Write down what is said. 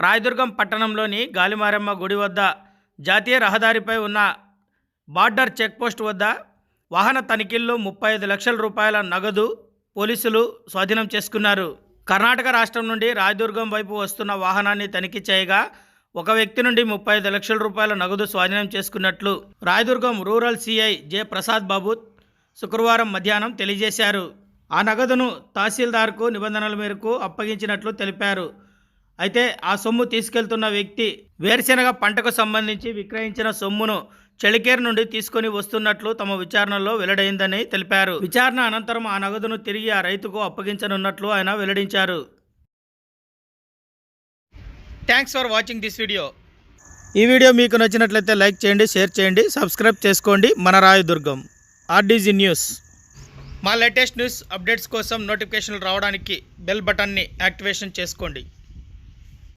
రాయదుర్గం పట్టణంలోని గాలిమారమ్మ గుడి వద్ద జాతీయ రహదారిపై ఉన్న బార్డర్ చెక్పోస్ట్ వద్ద వాహన తనిఖీల్లో ముప్పై ఐదు లక్షల రూపాయల నగదు పోలీసులు స్వాధీనం చేసుకున్నారు. కర్ణాటక రాష్ట్రం నుండి రాయదుర్గం వైపు వస్తున్న వాహనాన్ని తనిఖీ చేయగా ఒక వ్యక్తి నుండి ముప్పై ఐదు లక్షల రూపాయల నగదు స్వాధీనం చేసుకున్నట్లు Rayadurgam rural CI J Prasad Babu శుక్రవారం మధ్యాహ్నం తెలియజేశారు. ఆ నగదును తహసీల్దార్కు నిబంధనల మేరకు అప్పగించినట్లు తెలిపారు. అయితే ఆ సొమ్ము తీసుకెళ్తున్న వ్యక్తి వేరుశెనగ పంటకు సంబంధించి విక్రయించిన సొమ్మును చెలికేరు నుండి తీసుకొని వస్తున్నట్లు తమ విచారణలో వెల్లడైందని తెలిపారు. విచారణ అనంతరం ఆ నగదును తిరిగి ఆ రైతుకు అప్పగించనున్నట్లు ఆయన వెల్లడించారు. Thanks for watching this video ఈ వీడియో మీకు నచ్చినట్లయితే లైక్ చేయండి షేర్ చేయండి సబ్స్క్రైబ్ చేసుకోండి. మన రాయదుర్గం ఆర్డీజీ న్యూస్. మా లేటెస్ట్ న్యూస్ అప్డేట్స్ కోసం నోటిఫికేషన్లు రావడానికి బెల్ బటన్ని యాక్టివేషన్ చేసుకోండి.